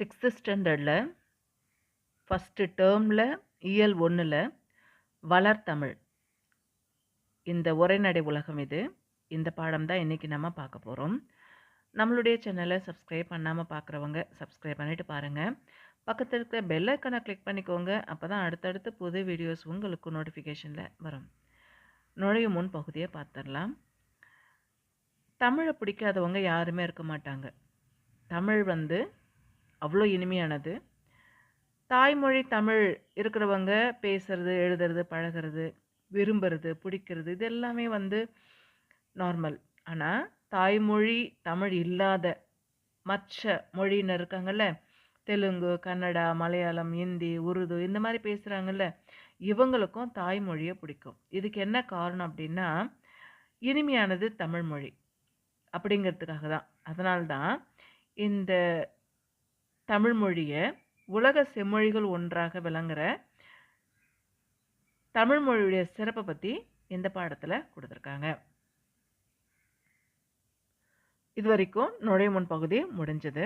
Sixth ஸ்டாண்டர்டில் first டேர்மில் இயல் ஒன்றில் வளர்தமிழ் இந்த உரைநடை உலகம் இது. இந்த பாடம் தான் இன்றைக்கி நம்ம பார்க்க போகிறோம் நம்மளுடைய சேனலை சப்ஸ்கிரைப் பண்ணாமல் பார்க்குறவங்க சப்ஸ்கிரைப் பண்ணிவிட்டு பாருங்கள் பக்கத்தில் இருக்கிற பெல் ஐக்கனை கிளிக் பண்ணிக்கோங்க. அப்போ தான் அடுத்தடுத்து புது வீடியோஸ் உங்களுக்கு நோட்டிஃபிகேஷனில் வரும். நுழையும் முன் பகுதியை பார்த்துடலாம். தமிழை பிடிக்காதவங்க யாருமே இருக்க மாட்டாங்க. தமிழ் வந்து அவ்வளோ இனிமையானது. தாய்மொழி தமிழ் இருக்கிறவங்க பேசுறது எழுதுறது பழகிறது விரும்புறது பிடிக்கிறது இது எல்லாமே வந்து நார்மல் ஆனால் தாய்மொழி தமிழ் இல்லாத மற்ற மொழியினர் இருக்காங்கல்ல தெலுங்கு கன்னடா மலையாளம் ஹிந்தி உருது இந்த மாதிரி பேசுகிறாங்கல்ல இவங்களுக்கும் தாய்மொழியை பிடிக்கும். இதுக்கு என்ன காரணம் அப்படின்னா இனிமையானது தமிழ்மொழி அப்படிங்கிறதுக்காக தான். அதனால்தான் இந்த தமிழ் மொழியை உலக செம்மொழிகள் ஒன்றாக விளங்குற தமிழ் மொழியுடைய சிறப்பை பற்றி இந்த பாடத்தில் கொடுத்துருக்காங்க. இது வரைக்கும் நுழைமுன் பகுதி முடிஞ்சது.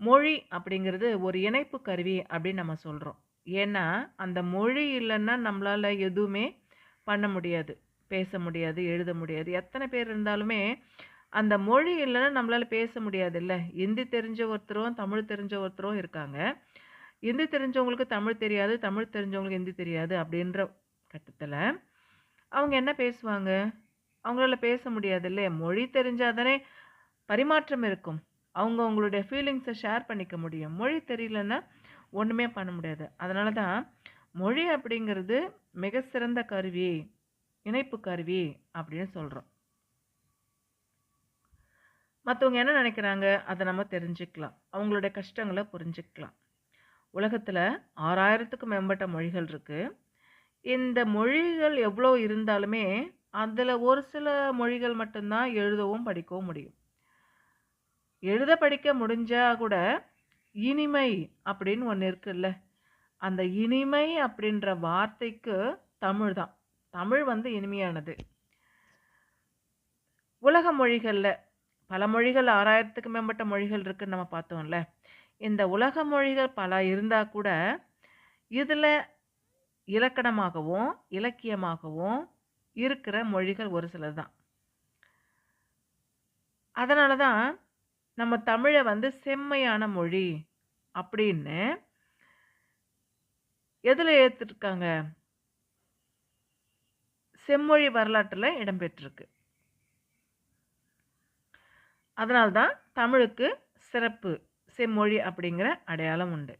மொழி அப்படிங்கிறது ஒரு இணைப்பு கருவி அப்படின்னு நம்ம சொல்கிறோம் ஏன்னா அந்த மொழி இல்லைன்னா நம்மளால் எதுவுமே பண்ண முடியாது பேச முடியாது எழுத முடியாது. எத்தனை பேர் இருந்தாலுமே அந்த மொழி இல்லைன்னா நம்மளால் பேச முடியாது இல்லை ஹிந்தி தெரிஞ்ச ஒருத்தரும் தமிழ் தெரிஞ்ச ஒருத்தரும் இருக்காங்க. ஹிந்தி தெரிஞ்சவங்களுக்கு தமிழ் தெரியாது தமிழ் தெரிஞ்சவங்களுக்கு ஹிந்தி தெரியாது அப்படின்ற கட்டத்தில் அவங்க என்ன பேசுவாங்க? அவங்களால பேச முடியாது இல்லையா மொழி தெரிஞ்சால் தானே பரிமாற்றம் இருக்கும். அவங்க அவங்களுடைய ஃபீலிங்ஸை ஷேர் பண்ணிக்க முடியும். மொழி தெரியலன்னா ஒன்றுமே பண்ண முடியாது. அதனால தான் மொழி அப்படிங்கிறது மிக சிறந்த கருவி இணைப்பு கருவி அப்படின்னு சொல்கிறோம் மற்றவங்க என்ன நினைக்கிறாங்க? அதை நம்ம தெரிஞ்சுக்கலாம். அவங்களுடைய கஷ்டங்களை புரிஞ்சுக்கலாம். உலகத்தில் ஆறாயிரத்துக்கும் மேம்பட்ட மொழிகள் இருக்குது இந்த மொழிகள் எவ்வளோ இருந்தாலுமே அதில் ஒரு சில மொழிகள் மட்டும்தான் எழுதவும் படிக்கவும் முடியும். எழுத படிக்க முடிஞ்சால் கூட இனிமை அப்படின்னு ஒன்று இருக்குல்ல. அந்த இனிமை அப்படின்ற வார்த்தைக்கு தமிழ் தான். தமிழ் வந்து இனிமையானது. உலக மொழிகளில் பல மொழிகள் ஆறாயிரத்துக்கு மேம்பட்ட மொழிகள் இருக்குன்னு நம்ம பார்த்தோம்ல. இந்த உலக மொழிகள் பல இருந்தால் கூட இதில் இலக்கணமாகவும் இலக்கியமாகவும் இருக்கிற மொழிகள் ஒரு சிலர் தான். அதனால தான் நம்ம தமிழை வந்து செம்மையான மொழி அப்படின்னு எதில் ஏற்றுருக்காங்க செம்மொழி வரலாற்றில் இடம்பெற்றிருக்கு அதனால்தான் தமிழுக்கு சிறப்பு செம்மொழி அப்படிங்கிற அடையாளம் உண்டு.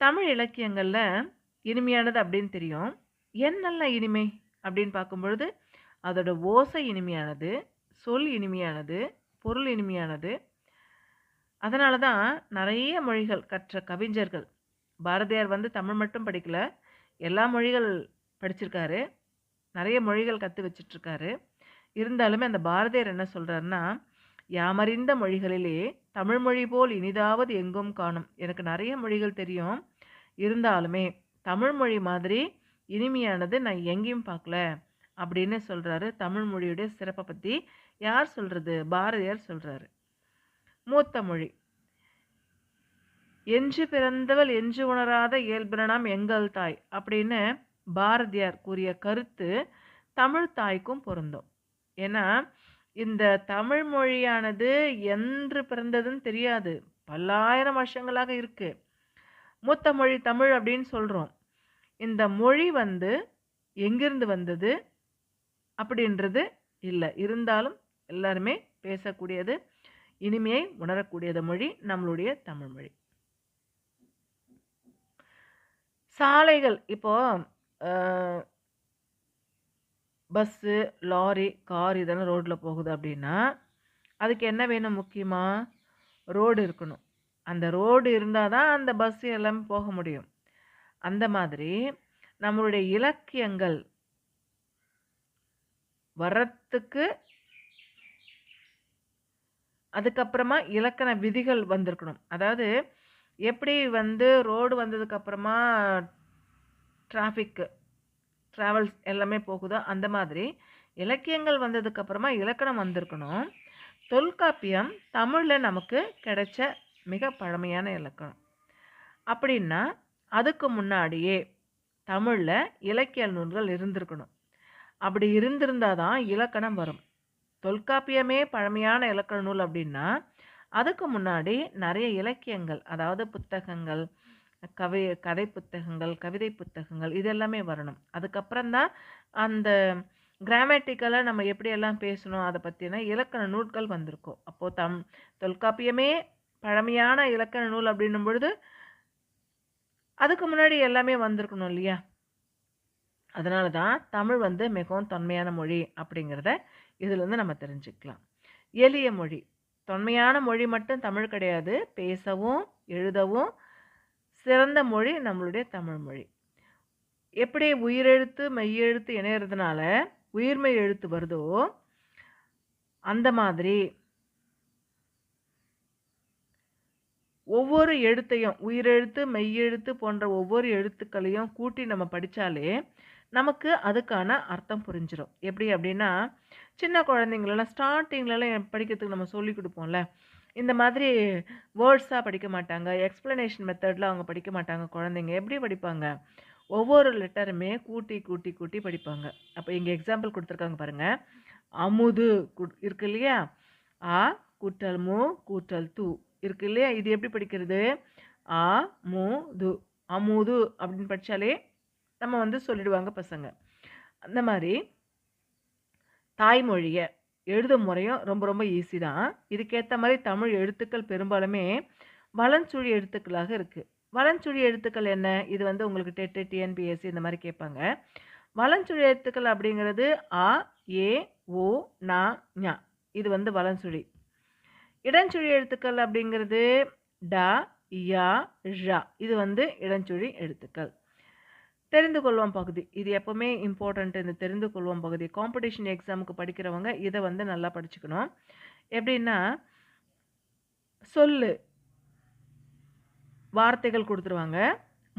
தமிழ் இலக்கியங்களில் இனிமையானது அப்படின்னு தெரியும். என்னெல்லாம் இனிமை அப்படின்னு பார்க்கும்பொழுது அதோட ஓசை இனிமையானது சொல் இனிமையானது பொருள் இனிமையானது. அதனால தான் நிறைய மொழிகள் கற்ற கவிஞர்கள் பாரதியார் வந்து தமிழ் மட்டும் படிக்கல எல்லா மொழிகள் படிச்சிருக்காரு. நிறைய மொழிகள் கற்று வச்சிட்ருக்காரு. இருந்தாலுமே அந்த பாரதியார் என்ன சொல்கிறாருன்னா யாமறிந்த மொழிகளிலே தமிழ் மொழி போல் இனிதாவது எங்கும் காணும். எனக்கு நிறைய மொழிகள் தெரியும். இருந்தாலுமே தமிழ் மொழி மாதிரி இனிமையானது நான் எங்கேயும் பார்க்கல அப்படின்னு சொல்கிறாரு தமிழ் மொழியுடைய சிறப்பை பற்றி யார் சொல்கிறது பாரதியார் சொல்கிறாரு மூத்த மொழி. என்று பிறந்தவள் என்று உணராத இயல்பினாம் எங்கள் தாய் அப்படின்னு பாரதியார் கூறிய கருத்து தமிழ் தாய்க்கும் பொருந்தும். ஏன்னா இந்த தமிழ் மொழியானது என்று பிறந்ததுன்னு தெரியாது. பல்லாயிரம் வருஷங்களாக இருக்குது மூத்த மொழி தமிழ் அப்படின்னு சொல்கிறோம் இந்த மொழி வந்து எங்கிருந்து வந்தது அப்படின்றது இல்லை. இருந்தாலும் எல்லாருமே பேசக்கூடியது இனிமையை உணரக்கூடியது மொழி நம்மளுடைய தமிழ் மொழி. சாலைகள். இப்போ பஸ்ஸு லாரி கார் இதெல்லாம் ரோட்டில் போகுது அப்படின்னா அதுக்கு என்ன வேணும் முக்கியமாக ரோடு இருக்கணும். அந்த ரோடு இருந்தால் தான் அந்த பஸ் எல்லாமே போக முடியும். அந்த மாதிரி நம்மளுடைய இலக்கியங்கள் வர்றத்துக்கு அதுக்கப்புறமா இலக்கண விதிகள் வந்திருக்கணும். அதாவது எப்படி வந்து ரோடு வந்ததுக்கப்புறமா டிராஃபிக்கு ட்ராவல்ஸ் எல்லாமே போகுதோ? அந்த மாதிரி இலக்கியங்கள் வந்ததுக்கப்புறமா இலக்கணம் வந்திருக்கணும். தொல்காப்பியம் தமிழில் நமக்கு கிடைச்ச மிக பழமையான இலக்கணம். அப்படின்னா அதுக்கு முன்னாடியே தமிழில் இலக்கிய நூல்கள் இருந்திருக்கணும். அப்படி இருந்திருந்தால் தான் இலக்கணம் வரும். தொல்காப்பியமே பழமையான இலக்கண நூல் அப்படின்னா அதுக்கு முன்னாடி நிறைய இலக்கியங்கள் அதாவது புத்தகங்கள் கவி கதை புத்தகங்கள் கவிதை புத்தகங்கள் இது எல்லாமே வரணும். அதுக்கப்புறம் தான் அந்த கிராமட்டிக்கலாக நம்ம எப்படியெல்லாம் பேசணும் அதை பற்றின இலக்கண நூல்கள் வந்திருக்கும். அப்போது தம் தொல்காப்பியமே பழமையான இலக்கண நூல் அப்படின்னும் பொழுது அதுக்கு முன்னாடி எல்லாமே வந்திருக்கணும் இல்லையா? அதனால தான் தமிழ் வந்து மிகவும் தொன்மையான மொழி அப்படிங்கிறத இதுலேருந்து நம்ம தெரிஞ்சுக்கலாம். எளிய மொழி. தொன்மையான மொழி மட்டும் தமிழ் கிடையாது. பேசவும் எழுதவும் சிறந்த மொழி நம்மளுடைய தமிழ் மொழி. எப்படி உயிரெழுத்து மெய்யெழுத்து இணையறதுனால உயிர்மெய் எழுத்து வருதோ அந்த மாதிரி ஒவ்வொரு எழுத்தையும் உயிரெழுத்து மெய்யெழுத்து போன்ற ஒவ்வொரு எழுத்துக்களையும் கூட்டி நம்ம படித்தாலே நமக்கு அதுக்கான அர்த்தம் புரிஞ்சிடும் எப்படி அப்படின்னா சின்ன குழந்தைங்களெல்லாம் ஸ்டார்டிங்லலாம் படிக்கிறதுக்கு நம்ம சொல்லி கொடுப்போம்ல இந்த மாதிரி வேர்ட்ஸாக படிக்க மாட்டாங்க. எக்ஸ்ப்ளனேஷன் மெத்தடில் அவங்க படிக்க மாட்டாங்க குழந்தைங்க. எப்படி படிப்பாங்க? ஒவ்வொரு லெட்டருமே கூட்டி கூட்டி கூட்டி படிப்பாங்க. அப்போ இங்கே எக்ஸாம்பிள் கொடுத்துருக்காங்க பாருங்கள் அமுது இருக்கு இல்லையா? ஆ கூட்டல் மு கூட்டல் து இருக்கு இல்லையா? இது எப்படி படிக்கிறது? ஆ மு து. அமுது அப்படின்னு படித்தாலே நம்ம வந்து சொல்லிடுவாங்க பசங்க. அந்த மாதிரி தாய்மொழியை எழுதும் முறையும் ரொம்ப ரொம்ப ஈஸி தான். இதுக்கேற்ற மாதிரி தமிழ் எழுத்துக்கள் பெரும்பாலுமே வளஞ்சுழி எழுத்துக்களாக இருக்குது வளஞ்சுழி எழுத்துக்கள் என்ன? இது வந்து உங்களுக்கு டெட்டு டிஎன்பிஎஸ்சி இந்த மாதிரி கேட்பாங்க. வளஞ்சுழி எழுத்துக்கள் அப்படிங்கிறது ஆ ஏ ஓ நா ஞா. இது வந்து வலஞ்சுழி இடஞ்சுழி எழுத்துக்கள் அப்படிங்கிறது ட யா ழ. இது வந்து இடஞ்சுழி எழுத்துக்கள். தெரிந்து கொள்வோம் பகுதி. இது எப்பவுமே இம்பார்ட்டண்ட் இந்த தெரிந்து கொள்வோம் பகுதி காம்படிஷன் எக்ஸாமுக்கு படிக்கிறவங்க இதை வந்து நல்லா படிச்சுக்கணும். எப்படின்னா சொல்லு. வார்த்தைகள் கொடுத்துருவாங்க.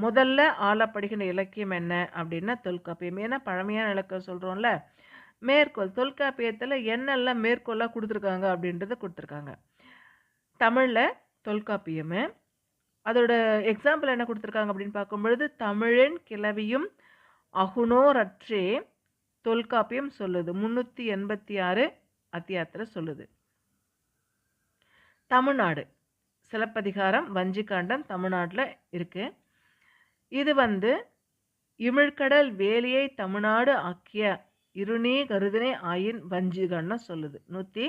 முதல்ல ஆளப்படுகின்ற இலக்கியம் என்ன அப்படின்னா தொல்காப்பியம். ஏன்னா பழமையான இலக்கியம் சொல்கிறோம்ல மேற்கோள். தொல்காப்பியத்தில் என்னெல்லாம் மேற்கோளாக கொடுத்துருக்காங்க அப்படின்றத கொடுத்துருக்காங்க. தமிழில் தொல்காப்பியம் அதோட எக்ஸாம்பிள் என்ன கொடுத்துருக்காங்க அப்படின்னு பார்க்கும்பொழுது தமிழின் கிளவியும் அகுனோரற்றே தொல்காப்பியம் சொல்லுது. முந்நூற்றி எண்பத்தி ஆறு அத்தியாத்தில் சொல்லுது. தமிழ்நாடு. சிலப்பதிகாரம் வஞ்சிக்காண்டம் தமிழ்நாட்டில் இருக்கு. இது வந்து இமிழ்கடல் வேலியை தமிழ்நாடு ஆக்கிய இருநீ கருதினை ஆயின் வஞ்சிகன்னு சொல்லுது. நூற்றி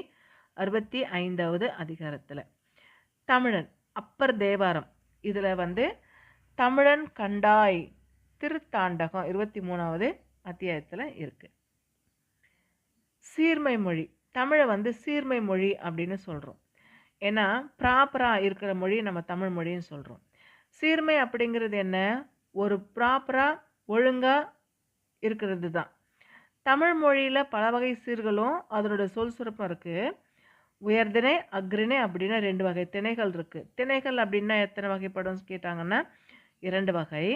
அறுபத்தி ஐந்தாவது அதிகாரத்தில். தமிழன் அப்பர் தேவாரம். இதில் வந்து தமிழன் கண்டாய் திருத்தாண்டகம் இருபத்தி மூணாவது அத்தியாயத்தில் இருக்குது சீர்மை மொழி தமிழை வந்து சீர்மை மொழி அப்படின்னு சொல்கிறோம் ஏன்னா ப்ராப்பராக இருக்கிற மொழி நம்ம தமிழ் மொழின்னு சொல்கிறோம் சீர்மை அப்படிங்கிறது என்ன? ஒரு ப்ராப்பராக ஒழுங்காக இருக்கிறது தான் தமிழ் மொழியில் பல வகை சீர்களும் அதனோட சொல் சுரப்பும் இருக்குது உயர்திணை அக்ரிணை அப்படின்னா ரெண்டு வகை திணைகள் இருக்குது திணைகள் அப்படின்னா எத்தனை வகைப்படும் கேட்டாங்கன்னா இரண்டு வகை.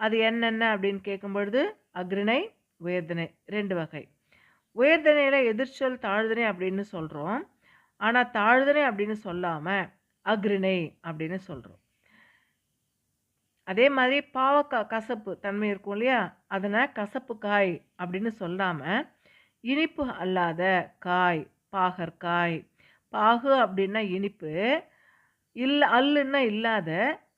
அது என்னென்ன அப்படின்னு கேட்கும்பொழுது அக்ரிணை உயர்திணை ரெண்டு வகை. உயர்திணையில் எதிர்ச்சொல் தாழ்திணை அப்படின்னு சொல்கிறோம் ஆனால் தாழ்திணை அப்படின்னு சொல்லாமல் அக்ரிணை அப்படின்னு சொல்கிறோம் அதே மாதிரி பாவக்காய் கசப்பு தன்மை இருக்கும் இல்லையா? அதனால் கசப்பு காய் அப்படின்னு சொல்லாமல் இனிப்பு அல்லாத காய் பாகற்காய் பாகு அப்படின்னா இனிப்பு இல்லை அல்லுன்னா இல்லாத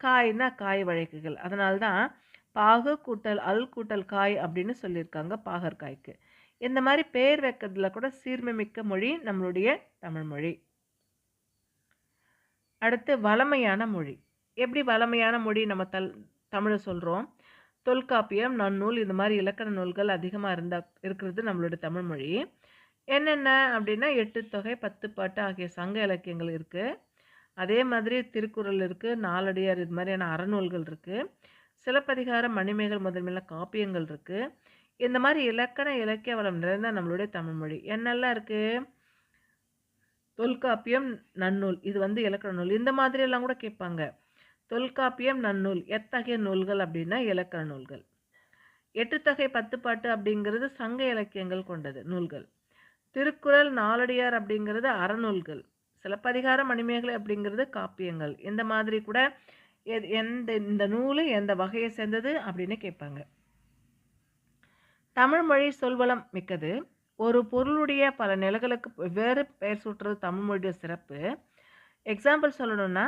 காய்னா காய் வழக்குகள் அதனால்தான் பாகு கூட்டல் அல் கூட்டல் காய் அப்படின்னு சொல்லியிருக்காங்க பாகற்காய்க்கு. இந்த மாதிரி பெயர் வைக்கிறதுல கூட சீர்மைமிக்க மொழி நம்மளுடைய தமிழ் மொழி. அடுத்து வளமையான மொழி. எப்படி வளமையான மொழி நம்ம தல் தமிழை சொல்கிறோம் தொல்காப்பியம் நன்னூல் இந்த மாதிரி இலக்கண நூல்கள் அதிகமாக இருந்தால் இருக்கிறது நம்மளுடைய தமிழ் மொழி. என்னென்ன அப்படின்னா எட்டு தொகை பத்து பாட்டு ஆகிய சங்க இலக்கியங்கள் இருக்குது அதே மாதிரி திருக்குறள் இருக்குது நாலடியார் இது மாதிரியான அறநூல்கள் இருக்குது சிலப்பதிகாரம் மணிமேகல் முதன்மையில காப்பியங்கள் இருக்குது இந்த மாதிரி இலக்கண இலக்கிய வளம் நிறைந்த நம்மளுடைய தமிழ்மொழி என்னெல்லாம் இருக்குது தொல்காப்பியம் நன்னூல். இது வந்து இலக்கண நூல். இந்த மாதிரியெல்லாம் கூட கேட்பாங்க. தொல்காப்பியம் நன்னூல். எத்தகைய நூல்கள் அப்படின்னா இலக்கண நூல்கள். எட்டு தொகை பத்து பாட்டு அப்படிங்கிறது சங்க இலக்கியங்கள் கொண்டது நூல்கள். திருக்குறள் நாலடியார் அப்படிங்கிறது அறநூல்கள். சிலப்பதிகார மணிமேகலை அப்படிங்கிறது காப்பியங்கள். இந்த மாதிரி கூட எந்த இந்த நூல் எந்த வகையை சேர்ந்தது அப்படின்னு கேட்பாங்க. தமிழ் மொழி சொல்வளம் மிக்கது. ஒரு பொருளுடைய பல நிலைகளுக்கு வெவ்வேறு பெயர் சூட்டுறது தமிழ் மொழியுடைய சிறப்பு. எக்ஸாம்பிள் சொல்லணும்னா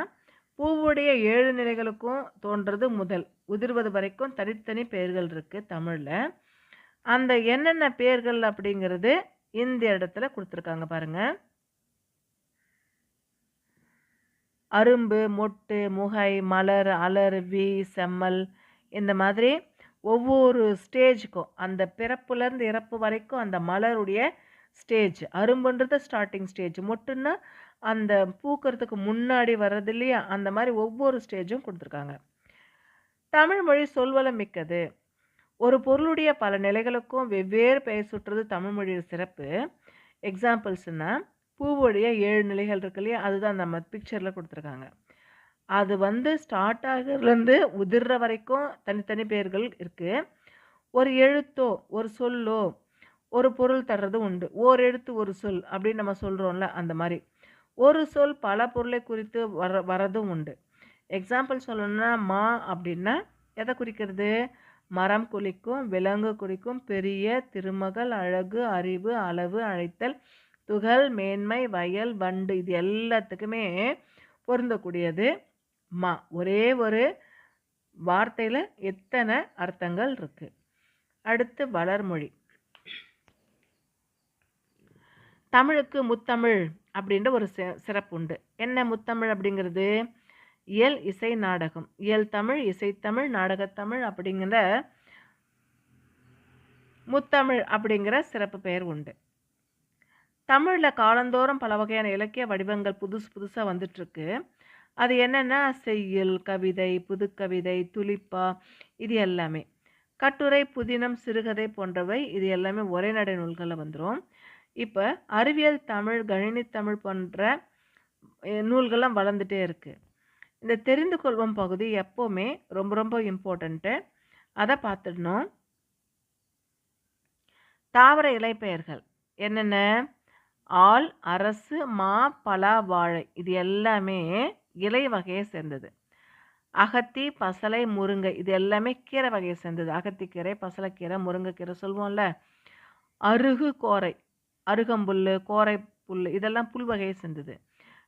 பூவுடைய ஏழு நிலைகளுக்கும் தோன்றது முதல். உதிர்வது வரைக்கும் தனித்தனி பெயர்கள் இருக்குது தமிழில். அந்த என்னென்ன பெயர்கள் அப்படிங்கிறது இந்த இடத்துல கொடுத்துருக்காங்க பாருங்க. அரும்பு மொட்டு முகை மலர் அலர் வி செம்மல் இந்த மாதிரி ஒவ்வொரு ஸ்டேஜுக்கும் அந்த பிறப்புலேருந்து இறப்பு வரைக்கும் அந்த மலருடைய ஸ்டேஜ். அரும்புன்றது ஸ்டார்டிங் ஸ்டேஜ். மொட்டுன்னா அந்த பூக்கிறதுக்கு முன்னாடி வர்றது இல்லையா அந்த மாதிரி ஒவ்வொரு ஸ்டேஜும் கொடுத்துருக்காங்க. தமிழ் மொழி சொல்வளம் மிக்கது. ஒரு பொருளுடைய பல நிலைகளுக்கும் வெவ்வேறு பெயர் சுற்றுறது தமிழ்மொழியில் சிறப்பு. எக்ஸாம்பிள்ஸ்னால் பூவுடைய ஏழு நிலைகள் இருக்கு இல்லையா? அதுதான் நம்ம பிக்சரில் கொடுத்துருக்காங்க. அது வந்து ஸ்டார்ட் ஆகிறதுலேருந்து உதிர்ற வரைக்கும் தனித்தனி பெயர்கள் இருக்குது ஒரு எழுத்தோ ஒரு சொல்லோ ஒரு பொருள் தர்றது உண்டு. ஓர் எழுத்து ஒரு சொல் அப்படின்னு நம்ம சொல்கிறோம்ல அந்த மாதிரி. ஒரு சொல் பல பொருளை குறித்து வர வரதும் உண்டு. எக்ஸாம்பிள் சொல்லணும்னா மா அப்படின்னா எதை குறிக்கிறது? மரம் குளிக்கும் விலங்கு குறிக்கும் பெரிய திருமகள் அழகு அறிவு அளவு அழைத்தல் துகள் மேன்மை வயல் வண்டு இது எல்லாத்துக்குமே பொருந்தக்கூடியது. மா ஒரே ஒரு வார்த்தையில் எத்தனை அர்த்தங்கள் இருக்கு? அடுத்து வளர்மொழி. தமிழுக்கு முத்தமிழ் அப்படின்ற ஒரு சிறப்பு உண்டு என்ன முத்தமிழ் அப்படிங்கிறது? இயல் இசை நாடகம் இயல் தமிழ் இசைத்தமிழ் நாடகத்தமிழ் அப்படிங்கிற முத்தமிழ் அப்படிங்கிற சிறப்பு பெயர் உண்டு. தமிழில் காலந்தோறும் பல வகையான இலக்கிய வடிவங்கள் புதுசு புதுசாக வந்துட்டுருக்கு. அது என்னென்னா செய்யுள் கவிதை புதுக்கவிதை துளிப்பா இது எல்லாமே. கட்டுரை புதினம் சிறுகதை போன்றவை இது எல்லாமே ஒரே நடை நூல்களில் வந்துடும் இப்போ அறிவியல் தமிழ் கணினி தமிழ் போன்ற நூல்கள்லாம் வளர்ந்துட்டே இருக்குது இந்த தெரிந்து கொள்வோம் பகுதி எப்போவுமே ரொம்ப ரொம்ப இம்பார்ட்டண்ட்டு அதை பார்த்துடணும் தாவர இலைப்பெயர்கள். என்னென்ன? ஆல் அரசு மா பலா வாழை. இது எல்லாமே இலை வகையை சேர்ந்தது. அகத்தி பசலை முருங்கை. இது எல்லாமே கீரை வகையை சேர்ந்தது. அகத்திக்கீரை பசலைக்கீரை முருங்கைக்கீரை சொல்லுவோம்ல. அருகு கோரை. அருகம்புல் கோரை புல் இதெல்லாம் புல் வகையை சேர்ந்தது.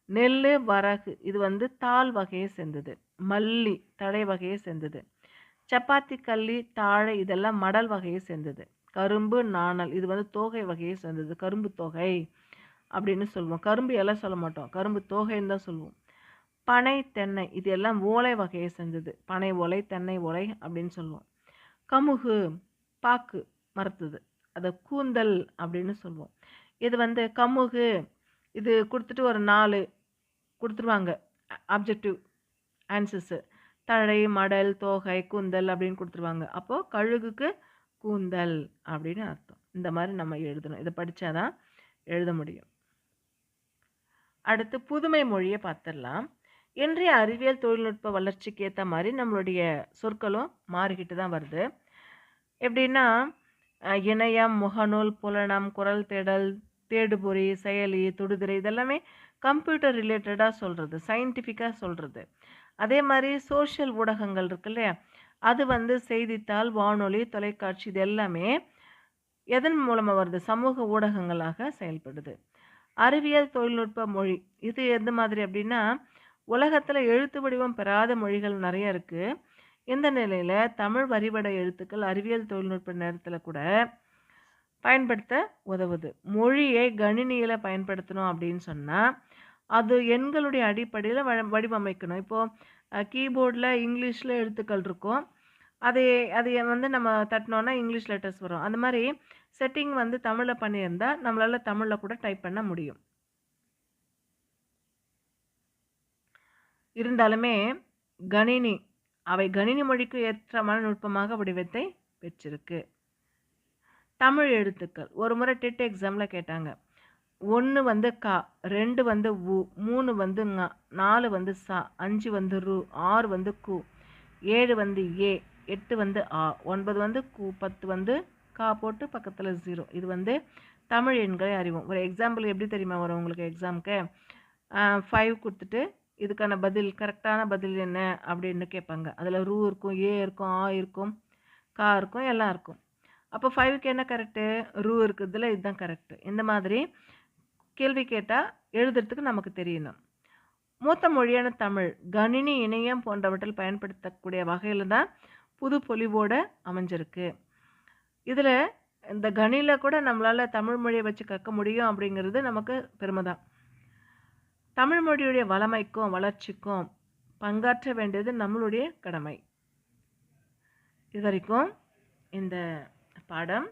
நெல் வரகு இது வந்து தாள் வகையை சேர்ந்தது. மல்லி தழை வகையை சேர்ந்தது. சப்பாத்தி கல்லி தாழை இதெல்லாம் மடல் வகையை சேர்ந்தது. கரும்பு நாணல் இது வந்து தோகை வகையை சேர்ந்தது. கரும்பு தொகை அப்படின்னு சொல்லுவோம். கரும்பு எல்லாம் சொல்ல மாட்டோம். கரும்பு தோகைன்னு தான் சொல்லுவோம். பனை தென்னை இது எல்லாம் ஓலை வகையை சேர்ந்தது. பனை ஓலை தென்னை ஓலை அப்படின்னு சொல்லுவோம். கமுகு பாக்கு மரத்துது அதை கூந்தல் அப்படின்னு சொல்லுவோம். இது வந்து கமுகு இது கொடுத்துட்டு ஒரு நாலு கொடுத்துருவாங்க. ஆப்ஜெக்டிவ் ஆன்சர்ஸு தழை மடல் தோகை கூந்தல் அப்படின்னு கொடுத்துருவாங்க. அப்போது கழுகுக்கு கூந்தல் அப்படின்னு அர்த்தம். இந்த மாதிரி நம்ம எழுதணும். இதை படித்தாதான் எழுத முடியும். அடுத்து புதுமை மொழியை பார்த்துடலாம். இன்றைய அறிவியல் தொழில்நுட்ப வளர்ச்சிக்கு ஏற்ற மாதிரி நம்மளுடைய சொற்களும் மாறிக்கிட்டு தான் வருது. எப்படின்னா இணையம் முகநூல் புலனம் குரல் தேடல் தேடுபொறி செயலி தொடுதிரை இதெல்லாமே கம்ப்யூட்டர் ரிலேட்டடாக சொல்கிறது சயின்டிஃபிக்காக சொல்கிறது அதே மாதிரி சோஷியல் ஊடகங்கள் இருக்கு இல்லையா? அது வந்து செய்தித்தாள் வானொலி தொலைக்காட்சி இது எல்லாமே எதன் மூலமாக வருது? சமூக ஊடகங்களாக செயல்படுது. அறிவியல் தொழில்நுட்ப மொழி இது எந்த மாதிரி அப்படின்னா உலகத்தில் எழுத்து வடிவம் பெறாத மொழிகள் நிறைய இருக்குது இந்த நிலையில் தமிழ் வரிவடை எழுத்துக்கள் அறிவியல் தொழில்நுட்ப நேரத்தில் கூட பயன்படுத்த உதவுது. மொழியை கணினியில் பயன்படுத்தணும் அப்படின்னு சொன்னால் அது எண்களுடைய அடிப்படையில் வ வடிவமைக்கணும். இப்போது கீபோர்டில் இங்கிலீஷில் எழுத்துக்கள் இருக்கும். அதை அதை வந்து நம்ம தட்டினோன்னா இங்கிலீஷ் லெட்டர்ஸ் வரும். அந்த மாதிரி செட்டிங் வந்து தமிழில் பண்ணியிருந்தால் நம்மளால் தமிழில் கூட டைப் பண்ண முடியும். இருந்தாலுமே கணினி அவை கணினி மொழிக்கு ஏற்றமான நுட்பமாக வடிவத்தை பெற்றிருக்கு. தமிழ் எழுத்துக்கள். ஒரு முறை டெட் எக்ஸாமில் கேட்டாங்க. ஒன்று வந்து கா ரெண்டு வந்து உ மூணு வந்து ங நாலு வந்து சா அஞ்சு வந்து ரு ஆறு வந்து கு ஏழு வந்து ஏ எட்டு வந்து ஆ ஒன்பது வந்து கு பத்து வந்து கா போட்டு பக்கத்தில் ஜீரோ இது வந்து தமிழ் எண்களை அறிவோம். ஒரு எக்ஸாம்பிள் எப்படி தெரியுமா வரும் உங்களுக்கு எக்ஸாமுக்கு ஃபைவ் கொடுத்துட்டு இதுக்கான பதில் கரெக்டான பதில் என்ன அப்படின்னு கேட்பாங்க. அதில் ரூ இருக்கும் ஏ இருக்கும் ஆ இருக்கும் கா இருக்கும் எல்லாம் இருக்கும். அப்போ ஃபைவுக்கு என்ன கரெக்டு ரூ இருக்கிறதுல இதுதான் கரெக்டு இந்த மாதிரி கேள்வி கேட்டால் எழுதுறதுக்கு நமக்கு தெரியணும். மூத்த மொழியான தமிழ் கணினி இணையம் போன்றவற்றில் பயன்படுத்தக்கூடிய வகையில் தான் புது பொலிவோடு அமைஞ்சிருக்கு. இதில் இந்த கணியில் கூட நம்மளால் தமிழ் மொழியை வச்சு கற்க முடியும் அப்படிங்கிறது நமக்கு பெருமை தான் தமிழ் மொழியுடைய வளமைக்கும் வளர்ச்சிக்கும் பங்காற்ற வேண்டியது நம்மளுடைய கடமை. இது வரைக்கும் இந்த பாடம்.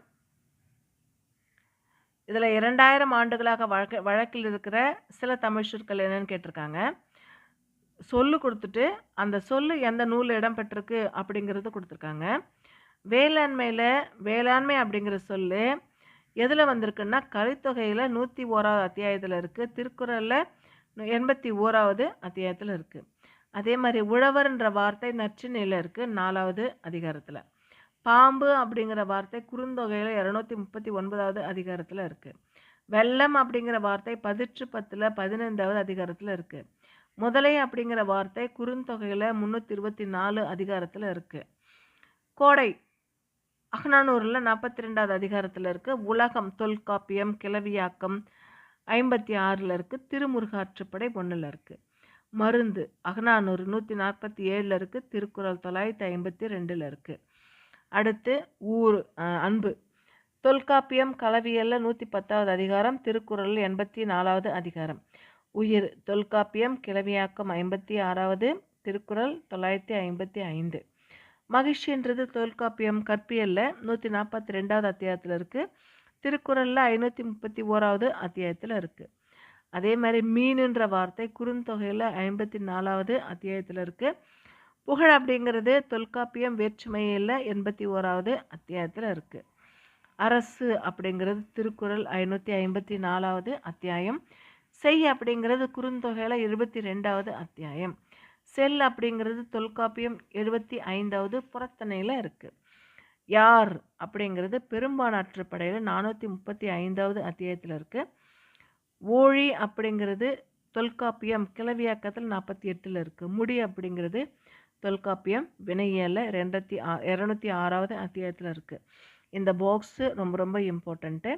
இதில் இரண்டாயிரம் ஆண்டுகளாக வழக்க வழக்கில் இருக்கிற சில தமிழ் சொற்கள் என்னன்னு கேட்டிருக்காங்க. சொல்லு கொடுத்துட்டு அந்த சொல்லு எந்த நூலில் இடம்பெற்றிருக்கு அப்படிங்கிறது கொடுத்துருக்காங்க. வேளாண்மையில் வேளாண்மை அப்படிங்கிற சொல்லு எதில் வந்திருக்குன்னா கலித்தொகையில் நூற்றி ஓராவது அத்தியாயத்தில் இருக்குது திருக்குறளில் எண்பத்தி ஓராவது அத்தியாயத்தில் இருக்குது அதே மாதிரி உழவர்ன்ற வார்த்தை நற்றினையில் இருக்குது நாலாவது அதிகாரத்தில். பாம்பு அப்படிங்கிற வார்த்தை குறுந்தொகையில் இரநூத்தி முப்பத்தி ஒன்பதாவது அதிகாரத்தில் இருக்குது வெள்ளம் அப்படிங்கிற வார்த்தை பதிற்று பத்தில் பதினைந்தாவது அதிகாரத்தில் இருக்குது முதலை அப்படிங்கிற வார்த்தை குறுந்தொகையில் முந்நூற்றி இருபத்தி நாலு அதிகாரத்தில் இருக்குது கோடை அகநானூரில் நாற்பத்தி ரெண்டாவது அதிகாரத்தில் இருக்குது உலகம் தொல்காப்பியம் கிளவியாக்கம் ஐம்பத்தி ஆறில் இருக்குது திருமுருகாற்றுப்படை ஒன்றில் இருக்குது மருந்து அகநானூறு நூற்றி நாற்பத்தி ஏழில் இருக்குது திருக்குறள் தொள்ளாயிரத்தி ஐம்பத்தி ரெண்டில் இருக்குது அடுத்து ஊர் அன்பு. தொல்காப்பியம் கலவியல்ல நூற்றி பத்தாவது அதிகாரம் திருக்குறள் எண்பத்தி நாலாவது அதிகாரம். உயிர் தொல்காப்பியம் கிளவியாக்கம் ஐம்பத்தி ஆறாவது திருக்குறள் தொள்ளாயிரத்தி ஐம்பத்தி ஐந்து. மகிழ்ச்சின்றது தொல்காப்பியம் கற்பியலில் நூற்றி நாற்பத்தி ரெண்டாவது அத்தியாயத்தில் இருக்குது திருக்குறளில் ஐநூற்றி முப்பத்தி ஓராவது அத்தியாயத்தில் இருக்குது அதே மாதிரி மீனுன்ற வார்த்தை குறுந்தொகையில் ஐம்பத்தி நாலாவது அத்தியாயத்தில் இருக்குது புகழ் அப்படிங்கிறது தொல்காப்பியம் வேற்றுமையில் எண்பத்தி ஓராவது அத்தியாயத்தில் இருக்குது அரசு அப்படிங்கிறது திருக்குறள் ஐநூற்றி ஐம்பத்தி நாலாவது அத்தியாயம். செய் அப்படிங்கிறது குறுந்தொகையில் இருபத்தி ரெண்டாவது அத்தியாயம். செல் அப்படிங்கிறது தொல்காப்பியம் எழுபத்தி ஐந்தாவது புறத்தனையில் இருக்குது யார் அப்படிங்கிறது பெரும்பானாற்று படையில் நானூற்றி முப்பத்தி ஐந்தாவது அத்தியாயத்தில் இருக்குது ஓழி அப்படிங்கிறது தொல்காப்பியம் கிளவியாக்கத்தில் நாற்பத்தி எட்டில் இருக்குது முடி அப்படிங்கிறது தொல்காப்பியம் வினையியலில் ரெண்டாயிரத்தி ஆ இரநூத்தி ஆறாவது அத்தியாயத்தில் இருக்குது இந்த பாக்ஸு ரொம்ப ரொம்ப இம்பார்ட்டண்ட்டு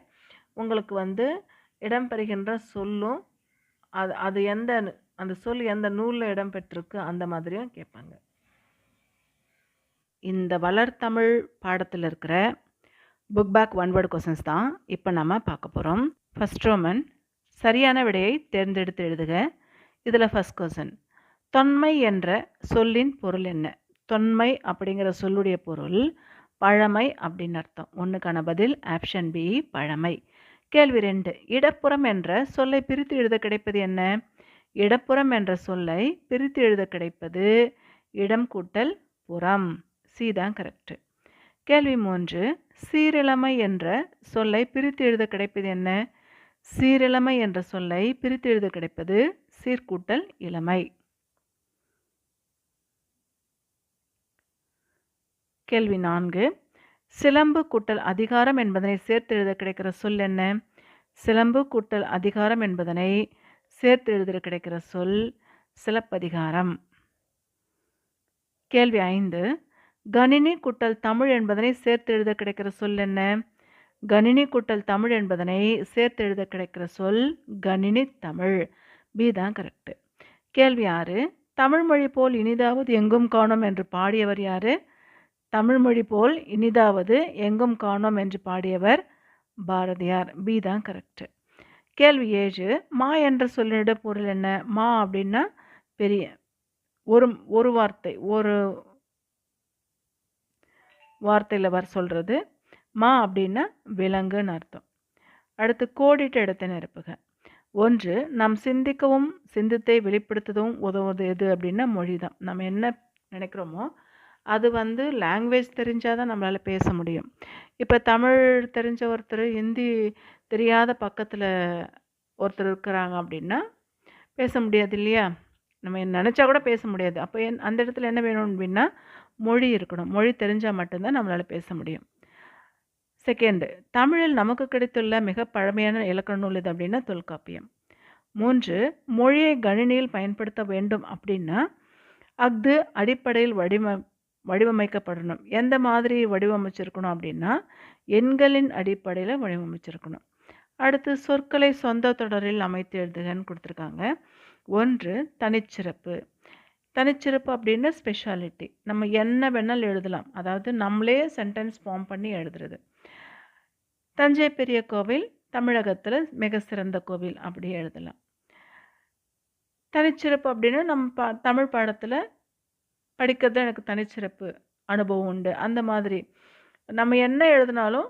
உங்களுக்கு வந்து இடம்பெறுகின்ற சொல்லும் அது அது எந்த அந்த சொல் எந்த நூலில் இடம்பெற்றிருக்கு அந்த மாதிரியும் கேட்பாங்க. இந்த வளர்த்தமிழ் பாடத்தில் இருக்கிற book back one word questions தான் இப்போ நம்ம பார்க்க போகிறோம் ஃபஸ்ட் ரோமன் சரியான விடையை தேர்ந்தெடுத்து எழுதுக. இதில் ஃபஸ்ட் கொஸ்டின் தொன்மை என்ற சொல்லின் பொருள் என்ன? தொன்மை அப்படிங்கிற சொல்லுடைய பொருள் பழமை அப்படின்னு அர்த்தம். ஒன்றுக்கான பதில் ஆப்ஷன் பி பழமை. கேள்வி ரெண்டு இடப்புறம் என்ற சொல்லை பிரித்து எழுத கிடைப்பது என்ன? இடப்புறம் என்ற சொல்லை பிரித்து எழுத கிடைப்பது இடம் கூட்டல் புறம். சி தான் கரெக்டு கேள்வி மூன்று சீரிழமை என்ற சொல்லை பிரித்து எழுத கிடைப்பது என்ன? சீரிழமை என்ற சொல்லை பிரித்து எழுத கிடைப்பது சீர்கூட்டல் இளமை. கேள்வி நான்கு. சிலம்பு கூட்டல் அதிகாரம் என்பதனை சேர்த்து எழுத கிடைக்கிற சொல் என்ன? சிலம்பு கூட்டல் அதிகாரம் என்பதனை சேர்த்து எழுத கிடைக்கிற சொல் சிலப்பதிகாரம். கேள்வி ஐந்து. கணினி கூட்டல் தமிழ் என்பதனை சேர்த்து எழுத கிடைக்கிற சொல் என்ன? கணினி கூட்டல் தமிழ் என்பதனை சேர்த்து எழுத கிடைக்கிற சொல் கணினி தமிழ். பி தான் கரெக்டு கேள்வி ஆறு. தமிழ்மொழி போல் இனிதாவது எங்கும் காணோம் என்று பாடியவர் யாரு? தமிழ்மொழி போல் இனிதாவது எங்கும் காணோம் என்று பாடியவர் பாரதியார். பி தான் கரெக்டு கேள்வி ஏழு மா என்ற சொல்லிட பொருள் என்ன? மா அப்படின்னா பெரிய ஒரு ஒரு வார்த்தை ஒரு வார்த்தையில் வர சொல்கிறது மா அப்படின்னா விலங்குன்னு அர்த்தம். அடுத்து கோடிட்ட இடத்தை நிரப்புக. ஒன்று நாம் சிந்திக்கவும் சிந்தித்தை வெளிப்படுத்தவும் உதவுவது எது அப்படின்னா மொழி தான் நம்ம என்ன நினைக்கிறோமோ அது வந்து லாங்குவேஜ் தெரிஞ்சால் தான் நம்மளால் பேச முடியும். இப்போ தமிழ் தெரிஞ்ச ஒருத்தர் ஹிந்தி தெரியாத பக்கத்தில் ஒருத்தர் இருக்கிறாங்க அப்படின்னா பேச முடியாது இல்லையா? நம்ம நினச்சா கூட பேச முடியாது. அப்போ என் அந்த இடத்துல என்ன வேணும் அப்படின்னா மொழி இருக்கணும். மொழி தெரிஞ்சால் மட்டும்தான் நம்மளால் பேச முடியும். செகண்டு தமிழில் நமக்கு கிடைத்துள்ள மிக பழமையான இலக்கண நூல் இது அப்படின்னா தொல்காப்பியம். மூன்று மொழியை கணினியில் பயன்படுத்த வேண்டும் அப்படின்னா அஃது அடிப்படையில் வடிவ வடிவமைக்கப்படணும். எந்த மாதிரி வடிவமைச்சிருக்கணும் அப்படின்னா எண்களின் அடிப்படையில் வடிவமைச்சிருக்கணும். அடுத்து சொற்களை சொந்த தொடரில் அமைத்து எழுதுகன்னு கொடுத்துருக்காங்க. ஒன்று தனிச்சிறப்பு. தனிச்சிறப்பு அப்படின்னா ஸ்பெஷாலிட்டி நம்ம என்ன வேணாலும் எழுதலாம். அதாவது நம்மளே சென்டென்ஸ் ஃபார்ம் பண்ணி எழுதுறது. தஞ்சை பெரிய கோவில் தமிழகத்தில் மிக சிறந்த கோவில் அப்படி எழுதலாம். தனிச்சிறப்பு அப்படின்னா நம்ம பா தமிழ் பாடத்தில் படிக்கிறது எனக்கு தனிச்சிறப்பு அனுபவம் உண்டு. அந்த மாதிரி நம்ம என்ன எழுதினாலும்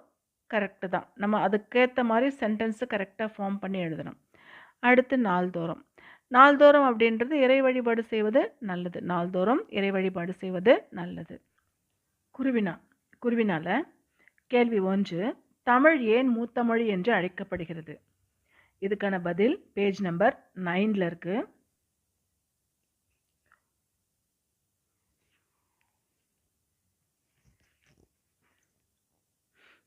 கரெக்டு தான். நம்ம அதுக்கேற்ற மாதிரி சென்டென்ஸு கரெக்டாக ஃபார்ம் பண்ணி எழுதணும். அடுத்து நாள்தோறும். நாள்தோறும் அப்படின்றது இறை வழிபாடு செய்வது நல்லது. நாள்தோறும் இறை வழிபாடு செய்வது நல்லது. குருவினா குருவினால கேள்வி ஒன்று தமிழ் ஏன் மூத்த மொழி என்று அழைக்கப்படுகிறது? இதுக்கான பதில் பேஜ் நம்பர் நைனில் இருக்குது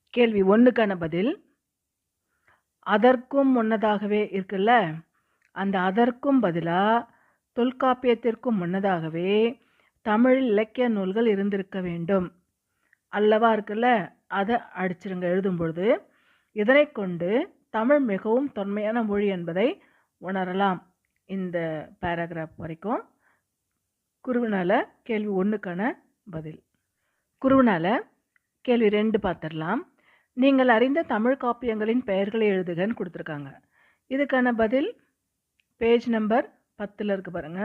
கேள்வி ஒன்றுக்கான பதில் அதற்கும் முன்னதாகவே இருக்குல்ல? அந்த அதற்கும் பதிலாக தொல்காப்பியத்திற்கும் முன்னதாகவே தமிழ் இலக்கிய நூல்கள் இருந்திருக்க வேண்டும். அல்லவா இருக்குல்ல? அதை அடிச்சிருங்க. எழுதும் பொழுது இதனை கொண்டு தமிழ் மிகவும் தொன்மையான மொழி என்பதை உணரலாம். இந்த பேராகிராஃப் வரைக்கும் குருவினால் கேள்வி ஒன்றுக்கான பதில். குருவினால கேள்வி ரெண்டு பார்த்துடலாம். நீங்கள் அறிந்த தமிழ் காப்பியங்களின் பெயர்களை எழுதுகன்னு கொடுத்துருக்காங்க. இதுக்கான பதில் பேஜ் நம்பர் பத்தில் இருக்கு பாருங்க.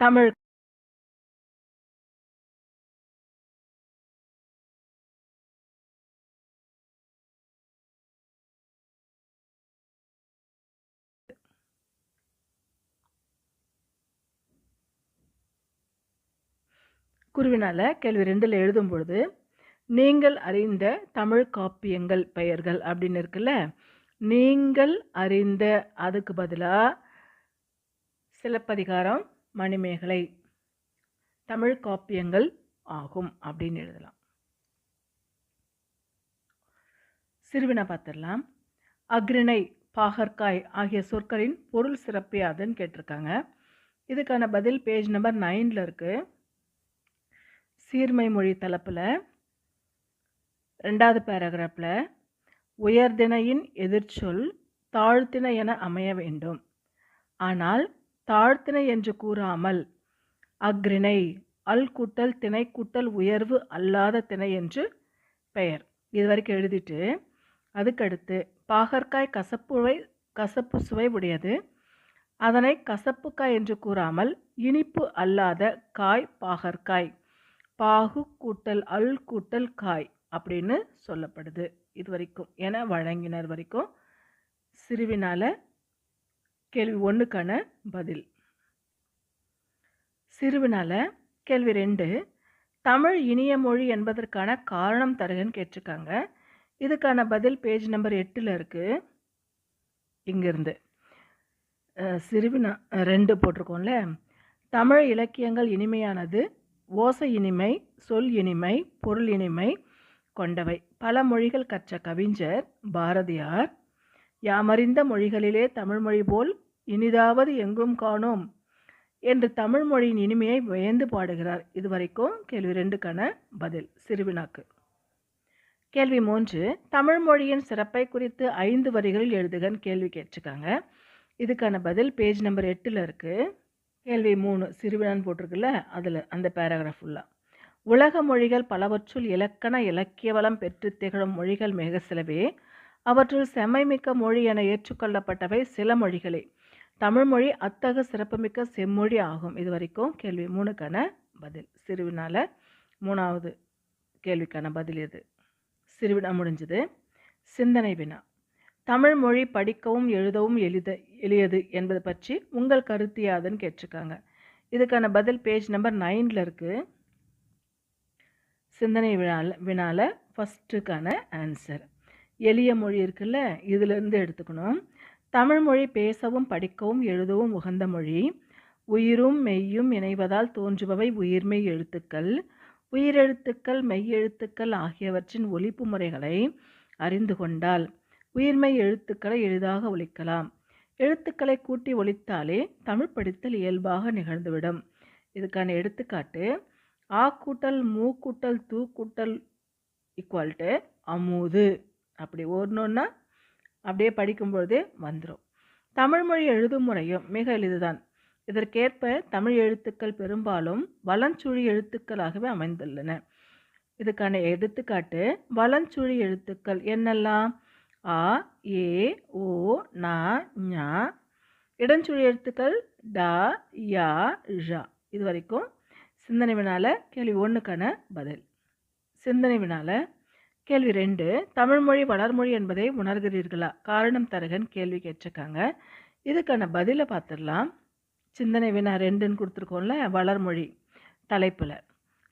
தமிழ் குருவினால கேள்வி ரெண்டில் எழுதும் பொழுது நீங்கள் அறிந்த தமிழ் காப்பியங்கள் பெயர்கள் அப்படின்னு இருக்குல்ல? நீங்கள் அறிந்த அதுக்கு பதிலாக சிலப்பதிகாரம் மணிமேகலை தமிழ் காப்பியங்கள் ஆகும் அப்படின்னு எழுதலாம். சிறுவினா பார்த்துடலாம் அக்ரிணை பாகற்காய் ஆகிய சொற்களின் பொருள் சிறப்பு அதுன்னு கேட்டிருக்காங்க. இதுக்கான பதில் பேஜ் நம்பர் நைனில் இருக்குது சீர்மை மொழி தலைப்பில் ரெண்டாவது பேராகிராஃபில் உயர்திணையின் எதிர்ச்சொல் தாழ்த்திணை என அமைய வேண்டும். ஆனால் தாழ்த்திணை என்று கூறாமல் அக்ரிணை அல் கூட்டல் திணை கூட்டல் உயர்வு அல்லாத திணை என்று பெயர். இது வரைக்கும் எழுதிட்டு அதுக்கடுத்து பாகற்காய் கசப்புவை கசப்பு சுவை உடையது. அதனை கசப்புக்காய் என்று கூறாமல் இனிப்பு அல்லாத காய் பாகற்காய். பாகு கூட்டல் அல் கூட்டல் காய். அப்படின்னு சொல்லப்படுது இது வரைக்கும் என வழங்கினர் வரைக்கும் சிறுவினால கேள்வி ஒன்றுக்கான பதில். சிறுவினால கேள்வி ரெண்டு தமிழ் இனிய மொழி என்பதற்கான காரணம் தருகன்னு கேட்டிருக்காங்க. இதுக்கான பதில் பேஜ் நம்பர் எட்டில் இருக்குது இங்கேருந்து. சிறுவினா ரெண்டு போட்டிருக்கோம்ல. தமிழ் இலக்கியங்கள் இனிமையானது ஓசை இனிமை சொல் இனிமை பொருள் இனிமை கொண்டவை. பல மொழிகள் கற்ற கவிஞர் பாரதியார் யாமறிந்த மொழிகளிலே தமிழ்மொழி போல் இனிதாவது எங்கும் காணோம் என்று தமிழ் மொழியின் இனிமையை வியந்து பாடுகிறார். இதுவரைக்கும் கேள்வி ரெண்டுக்கான பதில் சிறுவினாக்கு. கேள்வி மூன்று தமிழ் மொழியின் சிறப்பை குறித்து ஐந்து வரிகளில் எழுதுகன்னு கேள்வி கேட்டிருக்காங்க. இதுக்கான பதில் பேஜ் நம்பர் எட்டில் இருக்குது கேள்வி மூணு சிறுவினான்னு போட்டிருக்குல்ல அதில் அந்த பேராகிராஃப் ஃபுல்லாக உலக மொழிகள் பலவற்றுள் இலக்கண இலக்கிய வளம் பெற்று திகழும் மொழிகள் மிக சிலவே. அவற்றுள் செம்மைமிக்க மொழி என ஏற்றுக்கொள்ளப்பட்டவை சில மொழிகளே. தமிழ்மொழி அத்தகு சிறப்புமிக்க செம்மொழி ஆகும். இது வரைக்கும் கேள்வி மூணுக்கான பதில். சிறுவினால் மூணாவது கேள்விக்கான பதில் இது சிறுவினா முடிஞ்சது. சிந்தனை வினா. தமிழ் மொழி படிக்கவும் எழுதவும் எளித எளியது என்பது பற்றி உங்கள் கருத்து யாதுன்னு கேட்டிருக்காங்க இதுக்கான பதில் பேஜ் நம்பர் நைனில் இருக்குது சிந்தனை வினால வினால ஃபஸ்ட்டுக்கான ஆன்சர் எளிய மொழி இருக்குல்ல இதிலிருந்து எடுத்துக்கணும். தமிழ் மொழி பேசவும் படிக்கவும் எழுதவும் உகந்த மொழி. உயிரும் மெய்யும் இணைவதால் தோன்றுபவை உயிர்மெய் எழுத்துக்கள். உயிரெழுத்துக்கள் மெய்யெழுத்துக்கள் ஆகியவற்றின் ஒலிப்பு முறைகளை அறிந்து கொண்டால் உயிர்மெய் எழுத்துக்களை எளிதாக ஒலிக்கலாம். எழுத்துக்களை கூட்டி ஒலித்தாலே தமிழ் படித்தல் இயல்பாக நிகழ்ந்துவிடும். இதுக்கான எடுத்துக்காட்டு ஆ கூட்டல் மூ கூட்டல் தூ கூட்டல் ஈக்குவல் டு அமுது. அப்படி ஓடணுன்னா அப்படியே படிக்கும்பொழுதே வந்துடும் தமிழ்மொழி எழுதும் முறையும் மிக எளிதுதான். இதற்கேற்ப தமிழ் எழுத்துக்கள் பெரும்பாலும் வலஞ்சுழி எழுத்துக்களாகவே அமைந்துள்ளன. இதுக்கான எடுத்துக்காட்டு வலஞ்சுழி எழுத்துக்கள் என்னெல்லாம்? ஆ ஏ ஓ நா ஞ. இடஞ்சுழி எழுத்துக்கள் ட யா ழ. இது வரைக்கும் சிந்தனை வினால கேள்வி ஒன்றுக்கான பதில். சிந்தனை வினால கேள்வி ரெண்டு தமிழ்மொழி வளர்மொழி என்பதை உணர்கிறீர்களா? காரணம் தருகன் கேள்வி கேட்டிருக்காங்க. இதுக்கான பதிலை பார்த்துடலாம். சிந்தனை வினா ரெண்டுன்னு கொடுத்துருக்கோம்ல வளர்மொழி தலைப்பில்.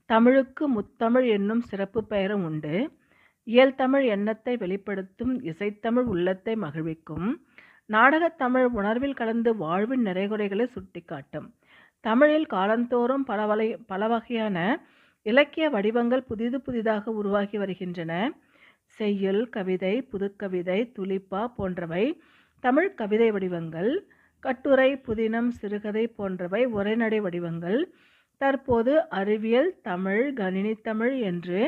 தமிழுக்கு முத்தமிழ் என்னும் சிறப்பு பெயரும் உண்டு. இயல் தமிழ் எண்ணத்தை வெளிப்படுத்தும் இசைத்தமிழ் உள்ளத்தை மகிழ்விக்கும். நாடகத்தமிழ் உணர்வில் கலந்து வாழ்வின் நிறைகுறைகளை சுட்டிக்காட்டும். தமிழில் காலந்தோறும் பல வலை பல வகையான இலக்கிய வடிவங்கள் புதிது புதிதாக உருவாகி வருகின்றன. செய்யுள் கவிதை புதுக்கவிதை துளிப்பா போன்றவை தமிழ் கவிதை வடிவங்கள். கட்டுரை புதினம் சிறுகதை போன்றவை உரைநடை வடிவங்கள். தற்போது அறிவியல் தமிழ் கணினி தமிழ் என்று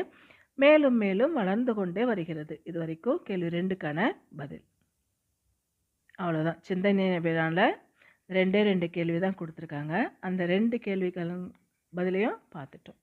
மேலும் மேலும் வளர்ந்து கொண்டே வருகிறது. இது வரைக்கும் கேள்வி ரெண்டுக்கான பதில். அவ்வளோதான் சிந்தனை விழாவில் ரெண்டே ரெண்டு கேள்வி தான் கொடுத்துருக்காங்க. அந்த ரெண்டு கேள்விகளும் பதிலையும் பார்த்துட்டோம்.